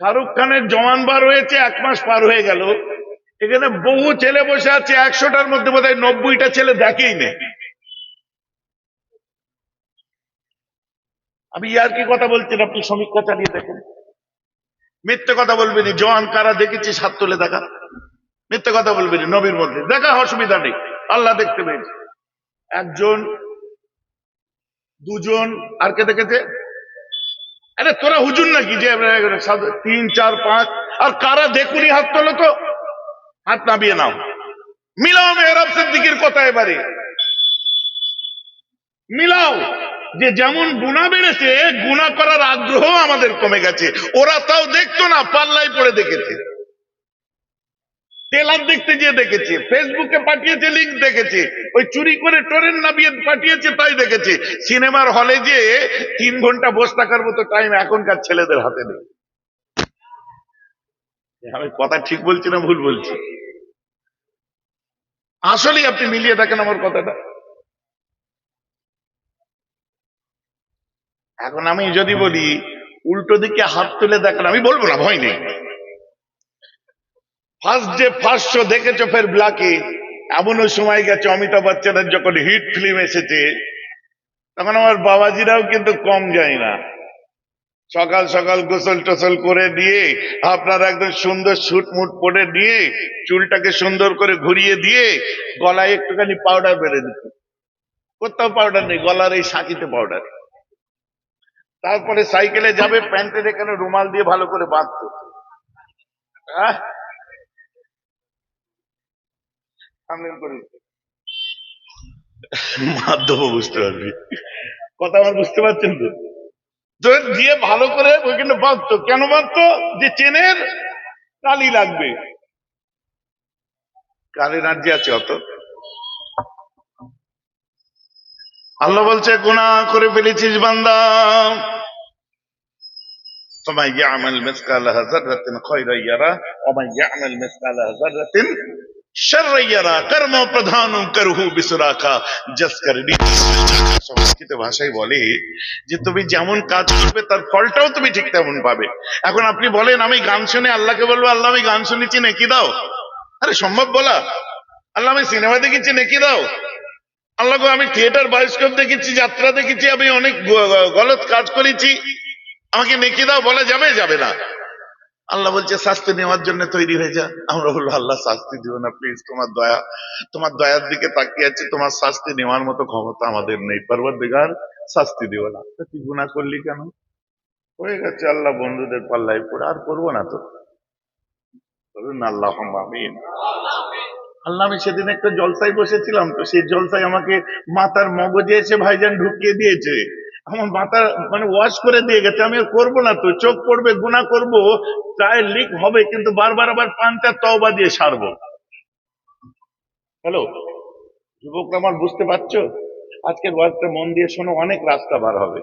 শাহরুখ খানের জওয়ান বার হয়েছে, এক মাস পার হয়ে গেল। এখানে বহু ছেলে বসে আছে, একশোটার মধ্যে বোধ হয় নব্বইটা ছেলে দেখেই নেই আমি ইয়ার কি কথা বলছেন আপনি সমীক্ষা চালিয়ে দেখেন। মিথ্যে কথা বলবেন, জওয়ান কারা দেখেছি, সাত তুলে দেখা। মিথ্যে কথা বলবেন, নবীর মধ্যে। দেখা অসুবিধা নেই, আল্লাহ দেখতে পেয়েছে। একজন, দুজন, আর কে দেখেছে? আরে তোরা হুজুর নাকি যে তিন, চার, পাঁচ, আর কারা দেখুনি হাত তোলো তো? হাত নামিয়ে নাও। মিলাও মেহরাব সিদ্দিকির কথা এবারে। মিলাও যে যেমন গুণা বেড়েছে, গুণা করার আগ্রহ আমাদের কমে গেছে। ওরা তাও দেখতো না পাল্লাই পড়ে দেখেছে। টেলার দেখতে গিয়ে দেখেছে ফেসবুকে পাঠিয়েছে লিঙ্ক দেখেছে, ওই চুরি করে টোরেন নামিয়ে পাঠিয়েছে, তাই দেখেছে। সিনেমার হলে যে তিন ঘণ্টা বসে থাকার মতো টাইম এখনকার ছেলেদের হাতে নেই। আমি কথা ঠিক বলছি না ভুল বলছি? আসলেই আপনি মিলিয়ে দেখেন আমার কথাটা। এখন আমি যদি বলি, উল্টো দিকে হাত তুলে দেখেন, আমি বলব না, ভয় নেই। ফার্স্ট ডে ফার্স্ট শো দেখেছ ফের ব্লাকে এমনও সময় গেছে, অমিতাভ বচ্চনের যখন হিট ফিল্ম এসেছে, তখন আমার বাবাজিরাও কিন্তু কম যায় না। সকাল সকাল গোসল টোসল করে দিয়ে, আপনার একদম সুন্দর সুট মুট পরে দিয়ে, চুলটাকে সুন্দর করে ঘুরিয়ে দিয়ে, গলায় একটুখানি পাউডার বেড়ে দিত। কোথাও পাউডার নেই, গলার এই সাঁকিতে পাউডার তারপরে সাইকেলে যাবে, প্যান্টের এখানে রুমাল দিয়ে ভালো করে বাঁধতো। আহ? করে বুঝতে পারবি। কথা আমার বুঝতে পারছেন তো? দিয়ে ভালো করে ওইখানে বাঁধতো। কেন বাঁধতো? যে চেনের কালি লাগবে। কার এনার্জি আছে অত। আল্লাহ বলছে গুণা করে ফেলেছিস বান্দা। তোমায় গিয়ে আমল মেসকাল হাজার রাতেন খয়রা ইয়ারা। আমায় গিয়ে আমেল মেসকাল হাজার রাতেন প্রধান ভাষায় বলে যে, তুমি যেমন কাজ করবে ফলটাও তুমি ঠিক তেমন আপনি বলেন, আমি গান শুনে আল্লাহকে বলব, আল্লাহ আমি গান শুনেছি, নাকি দাও? আরে, সম্ভব বলা। আল্লাহ আমি সিনেমা দেখেছি, নাকি দাও? আল্লাহ আমি থিয়েটার, বায়োস্কোপ দেখেছি, যাত্রা দেখেছি, আমি অনেক গলত কাজ করেছি। আমাকে নেকি দাও, বলা যাবে যাবে না। আল্লাহ বলছে, শাস্তি নেওয়ার জন্য তৈরি হয়ে যা। আমরা বলব আল্লাহ, শাস্তি দিও না প্লিজ তোমার দয়া, তোমার দয়ার দিকে তাকিয়ে আছি, তোমার শাস্তি নেওয়ার মতো ক্ষমতা আমাদের নেই। পর্বত দিগার শাস্তি দিও না। তুই গুণা করলি কেন? হয়ে গেছে, আল্লাহ বন্ধুদের পাল্লাই পড়ে, আর করব না তো। আল্লাহ আমিন। আল্লাহ, আমি সেদিন একটা জলসায় বসেছিলাম, তো সেই জলসায় আমাকে মাথার মগজে এসে ভাইজান ঢুকিয়ে দিয়েছে। আমার মাথা মানে ওয়াশ করে দিয়ে গেছে, আমি করব না তো, চোখ পড়বে গুণা করব, প্রায় লিক হবে, কিন্তু বারবার আবার পাঞ্চার তওবা দিয়ে সারবো। হ্যালো যুবকরা আমার বুঝতে পারছ? আজকের ওয়াজটা মন দিয়ে শোনো, অনেক রাস্তা বার হবে।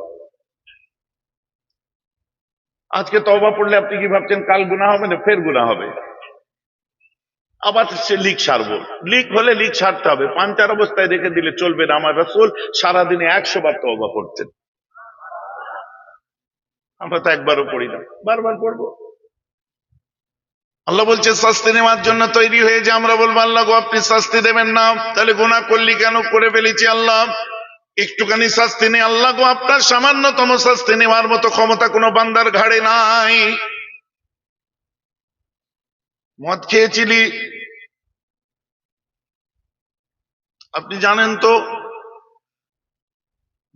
আজকে তওবা পড়লে আপনি কি ভাবছেন, কাল গুণা হবে না, ফের গুণা হবে? আবার সে লিক সারবো। লিক হলে লিক সারতে হবে। পাঞ্চার অবস্থায় রেখে দিলে চলবে না। আমার রসুল সারাদিনে একশো বার তওবা করতেন। আমরা তো একবারও পড়ি না। বারবার পড়ব। আল্লাহ বলছে, শাস্তি নেওয়ার জন্য তৈরি হয়ে যে আমরা বলব, আল্লাহ গো, আপনি শাস্তি দেবেন না। তাহলে গুণা করলি কেন? করে ফেলেছি আল্লাহ। একটুখানি শাস্তি নেই আল্লাহ গো, আপনার সামান্যতম শাস্তি নেওয়ার মতো ক্ষমতা কোনো বান্দার ঘাড়ে নাই। মদ খেয়েছিলি? আপনি জানেন তো,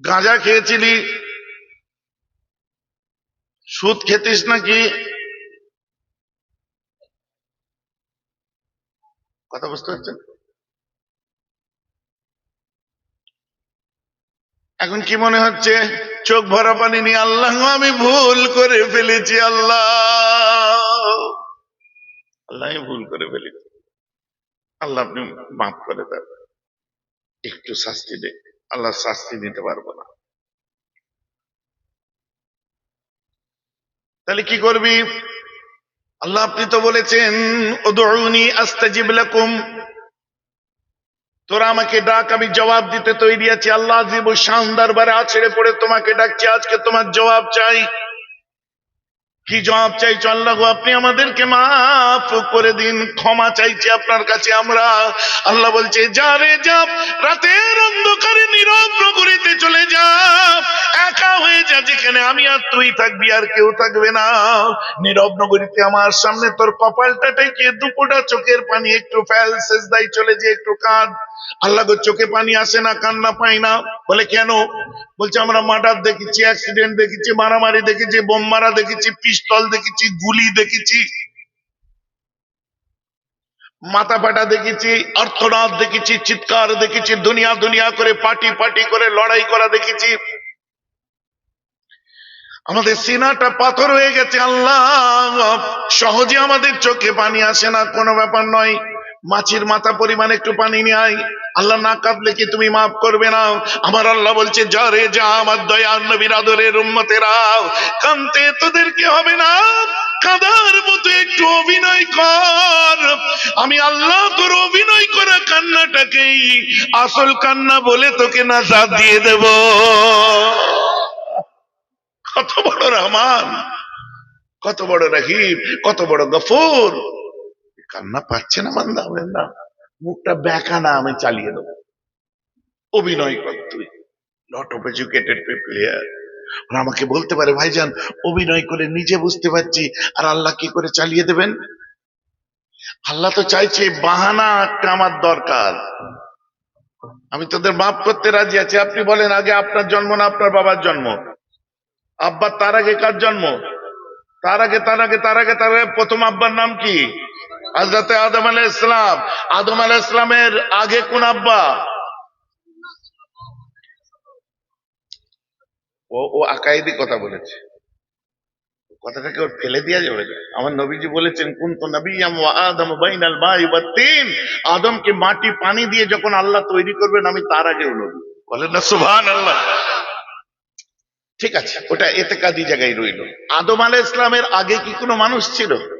গাঁজা খেয়েছিলি? সুদ খেতিস নাকি? কথা বুঝতে পারছেন? এখন কি মনে হচ্ছে? চোখ ভরা পানি নিয়ে আল্লাহ, আমি ভুল করে ফেলেছি আল্লাহ। আল্লাহ ভুল করে ফেলেছি। আল্লাহ, আপনি মাফ করে দেন। একটু শাস্তি দে। আল্লাহ শাস্তি দিতে পারব না। তাহলে কি করবি? আল্লাহ আপনি তো বলেছেন, উদউনি আস্তাজিব লাকুম। তোরা আমাকে ডাক, আমি জবাব দিতে তৈরি আছি। আল্লাহ আজিব শান দরবারে আছড়ে পড়ে তোমাকে ডাকছি, আজকে তোমার জবাব চাই। কি জবাব চাইছো, আল্লাহ আপনি আমাদেরকে মাফ করে দিন, ক্ষমা চাইছি আপনার কাছে আমরা। আল্লাহ বলছে, যা রে যা, রাতের অন্ধকারে নীরব নগরীতে চলে যা, একা হয়ে যা, যেখানে আমি আর তুই থাকবি, আর কেউ থাকবে না। নীরব নগরীতে আমার সামনে তোর কপালটা টেকে দুপোটা চোখের পানি একটু ফেল শেষ চলে যে, একটু কাঁদ। আল্লাহ চোখে পানি আসে না, কান্না পাই না। বলে, কেন? বলছে, আমরা মার্ডার দেখেছি, অ্যাক্সিডেন্ট দেখেছি, মারামারি দেখেছি, বোম মারা দেখেছি, পিস্তল দেখেছি, গুলি দেখেছি মাথা ফাটা দেখেছি অর্থনাথ দেখেছি, চিৎকার দেখেছি, দুনিয়া দুনিয়া করে, পার্টি পার্টি করে, লড়াই করা দেখেছি। আমাদের সিনাটা পাথর হয়ে গেছে, আল্লাহ। সহজে আমাদের চোখে পানি আসে না, কোনো ব্যাপার নয়। মাছির মাথা পরিমাণ একটু পানি নিয়ে আয়। আল্লাহ না কাঁদলে কি তুমি মাফ করবে না? আমার আল্লাহ বলছে যা রে যা আমার দয়ার নবীর আদরের উম্মতেরা কানতে তোদেরকে হবে না? কাঁদার মতো একটু অভিনয় কর। আমি আল্লাহ তোর অভিনয় করা কান্নাটাকেই আসল কান্না বলে তোকে নাজাদ দিয়ে দেব। কত বড় রহমান, কত বড় রহিম, কত বড় গফুর। কান্না পাচ্ছে না বান্দা না মুখটা ব্যাকা না, আমি চালিয়ে দেবো। অভিনয় কর তুই। Lot of educated people here ওরা আমাকে বলতে পারে, ভাইজান, অভিনয় করে নিজে বুঝতে পারছি, আর আল্লাহ কি করে চালিয়ে দেবেন? আল্লাহ তো চাইছে, বাহানা একটা আমার দরকার। আমি তোদের মাফ করতে রাজি আছি। আপনি বলেন, আগে আপনার জন্ম না আপনার বাবার জন্ম? আব্বার তার আগে কার জন্ম? তার আগে তার আগে তার আগে তার আগে, প্রথম আব্বার নাম কি? হজরতে আদম আলাহ ইসলাম আদম আলাহ ইসলামের আগে কোন আব্বা? ও ও আকাইদি কথা বলেছে। কথাটাকে ওর ফেলে দেওয়া যাবে? আমার নবীজি বলেছেন কোন তো নবী আদম তিন। আদমকে মাটি পানি দিয়ে যখন আল্লাহ তৈরি করবেন, আমি তার আগেও নবী। বলেন না, সুবহানাল্লাহ। ঠিক আছে, ওটা এতে কাদি জায়গায় রইল। আদম আলাহ ইসলামের আগে কি কোনো মানুষ ছিল?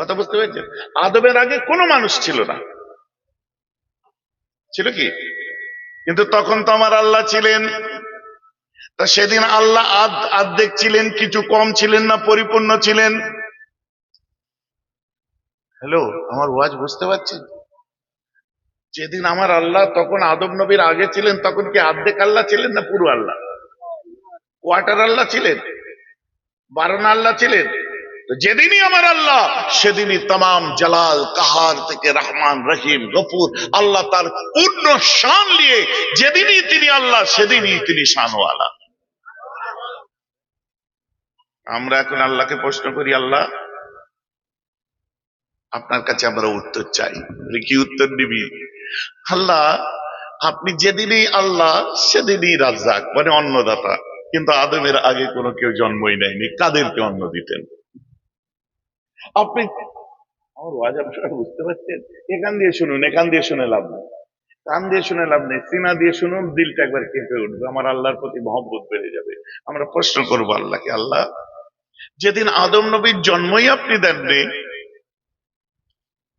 কথা বুঝতে পেরেছেন? আদমের আগে কোনো মানুষ ছিল না। ছিল কি? কিন্তু তখন তো আমার আল্লাহ ছিলেন। তা সেদিন আল্লাহ আদ, আর্ধেক ছিলেন, কিছু কম ছিলেন না, পরিপূর্ণ ছিলেন। হ্যালো, আমার ওয়াজ বুঝতে পারছেন? যেদিন আমার আল্লাহ, তখন আদম নবীর আগে ছিলেন, তখন কি আর্ধেক আল্লাহ ছিলেন না পুরো আল্লাহ? কোয়ার্টার আল্লাহ ছিলেন? বারোনা আল্লাহ ছিলেন? যেদিনই আমার আল্লাহ, সেদিনই তাম জালাল কাহার থেকে রহমান, রহিম, গফুর, আল্লাহ তার পূর্ণ শান নিয়ে যেদিনই তিনি আল্লাহ, সেদিনই তিনি শানওয়ালা। আমরা এখন আল্লাহকে প্রশ্ন করি, আল্লাহ, আপনার কাছে আমরা উত্তর চাই। কি উত্তর দিবি? আল্লাহ, আপনি যেদিনই আল্লাহ, সেদিনই রাজ্জাক মানে অন্নদাতা। কিন্তু আদমের আগে কোনো কেউ জন্মই নেয়নি, কাদেরকে অন্ন দিতেন? আপনি আমার ওয়াজ আপনারা বুঝতে পারছেন? এখান দিয়ে শুনুন এখান দিয়ে শুনে লাভ নেই। কান দিয়ে শুনে লাভ নেই, সিনা দিয়ে শুনুন, দিলটা একবার কেঁপে উঠবে। আমার আল্লাহর প্রতি মহব্বত বেড়ে যাবে। আমরা প্রশ্ন করব আল্লাহকে, আল্লাহ, যেদিন আদম নবীর জন্মই আপনি দেননি,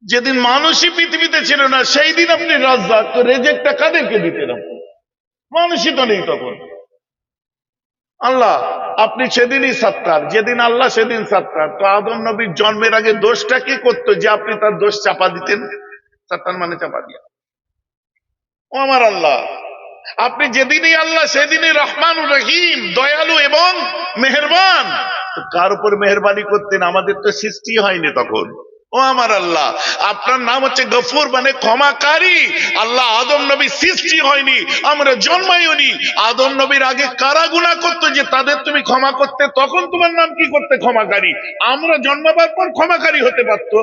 যেদিন মানুষই পৃথিবীতে ছিল না, সেই দিন আপনি রাজ্জাক, তো রেজেক্টটা কাদেরকে দিতেন আপনি? মানুষই তো নেই তখন। আল্লাহ, আপনি সেদিনই সাত্তার, যেদিন আল্লাহ সেদিন সাত্তার। তো আদম নবীর জন্মের আগে দোষটা কি করতো যে আপনি তার দোষ চাপা দিতেন? সাত্তার মানে চাপা দিয়া। ও আমার আল্লাহ, আপনি যেদিনই আল্লাহ, সেদিনই রহমান রহিম, দয়ালু এবং মেহেরবান। কার উপর মেহরবানি করতেন? আমাদের তো সৃষ্টি হয়নি তখন। ও আমার আল্লাহ, আপনার নাম হচ্ছে গফুর মানে ক্ষমাকারী। আল্লাহ আদম নবী সৃষ্টি হয়নি, আমরা জন্মাইনি আদম নবীর আগে কারা গুণা করতো যে তাদের তুমি ক্ষমা করতে, তখন তোমার নাম কি করতে ক্ষমাকারী? আমরা জন্মাবার পর ক্ষমাকারী হতে পারতো।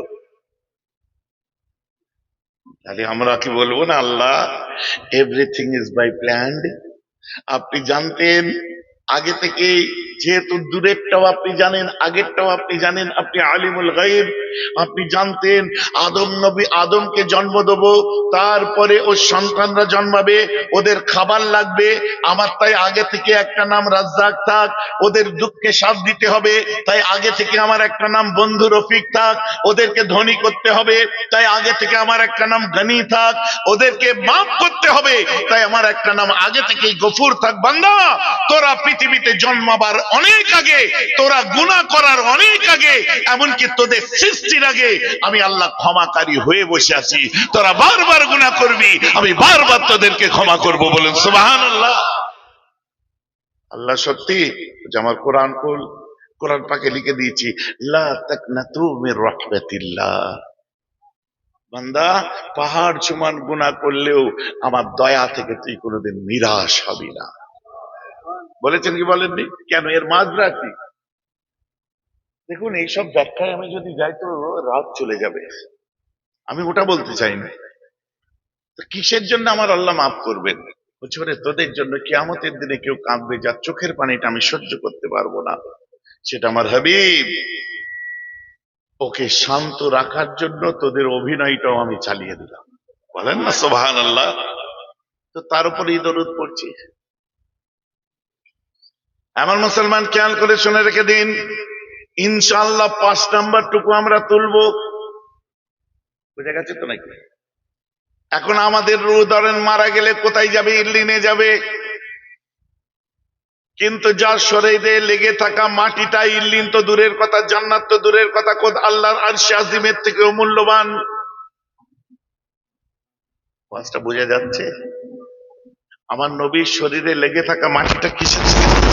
তাহলে আমরা কি বলব না Allah everything is by planned আপনি জানতেন, আগে থেকে যেহেতু দূরেরটাও আপনি জানেন, আগেরটাও আপনি জানেন, আপনি আলিমুল গাইব আপনি জানতেন আদম নবী আদমকে জন্ম দেবো, তারপরে ওর সন্তানরা জন্মাবে, ওদের খাবার লাগবে, আমার তাই আগে থেকে একটা নাম রাজ্জাক থাক, ওদের দুঃখে সাথ দিতে হবে, তাই আগে থেকে আমার একটা নাম বন্ধু রফিক থাক, ওদেরকে ধনী করতে হবে, তাই আগে থেকে আমার একটা নাম গনি থাক, ওদেরকে মাফ করতে হবে, তাই আমার একটা নাম আগে থেকেই গফুর থাক, বান্দা, তোরা পৃথিবীতে জন্মাবার অনেক আগে, তোরা গুনাহ করার অনেক আগে, এমনকি তোদের সৃষ্টির আগে আমি আল্লাহ ক্ষমাকারী হয়ে বসে আছি। তোরা বারবার গুনাহ করবি, আমি বারবার তোদেরকে ক্ষমা করব বলুন, সুবহানাল্লাহ। আল্লাহ সত্যি যে আমার কোরআন, কুল, কোরআন পাকে লিখে দিয়েছি, লা তাকনাতু মির রাহমাতিল্লাহ। বান্দা পাহাড় সমান গুনাহ করলেও আমার দয়া থেকে তুই কোনোদিন নিরাশ হবি না। বলেছেন কি বলেননি? কেন? এর মাঝরা কি? দেখুন, এইসব ব্যাখ্যায় আমি যদি যাই তো রাত চলে যাবে। আমি ওটা বলতে চাই না। কিসের জন্য আমার আল্লাহ মাফ করবেন? বলছে তোদের জন্য কিয়ামতের দিনে কেউ কাঁদবে যার চোখের পানিটা আমি সহ্য করতে পারব না। সেটা আমার হাবিব। ওকে শান্ত রাখার জন্য তোদের অভিনয়টাও আমি চালিয়ে দিলাম। বলেন না সোভান আল্লাহ তো তার উপরে দরুদ পড়ছি। আমার মুসলমান খেয়াল করে শুনে রেখে দিন। ইনশাল্লাহ পাঁচ নাম্বার টুকু আমরা তুলবো। বুঝা গেছে তো নাকি? এখন আমাদের রু ধরেন মারা গেলে কোথায় যাবে? ইল্লিনে যাবে। কিন্তু যার শরীরে লেগে থাকা মাটিটা ইল্লিন তো দূরের কথা, জান্নাত তো দূরের কথা কোদ আল্লাহর আরশে আজিমের থেকেও মূল্যবান। পাঁচটা বোঝা যাচ্ছে? আমার নবীর শরীরে লেগে থাকা মাটিটা কিসের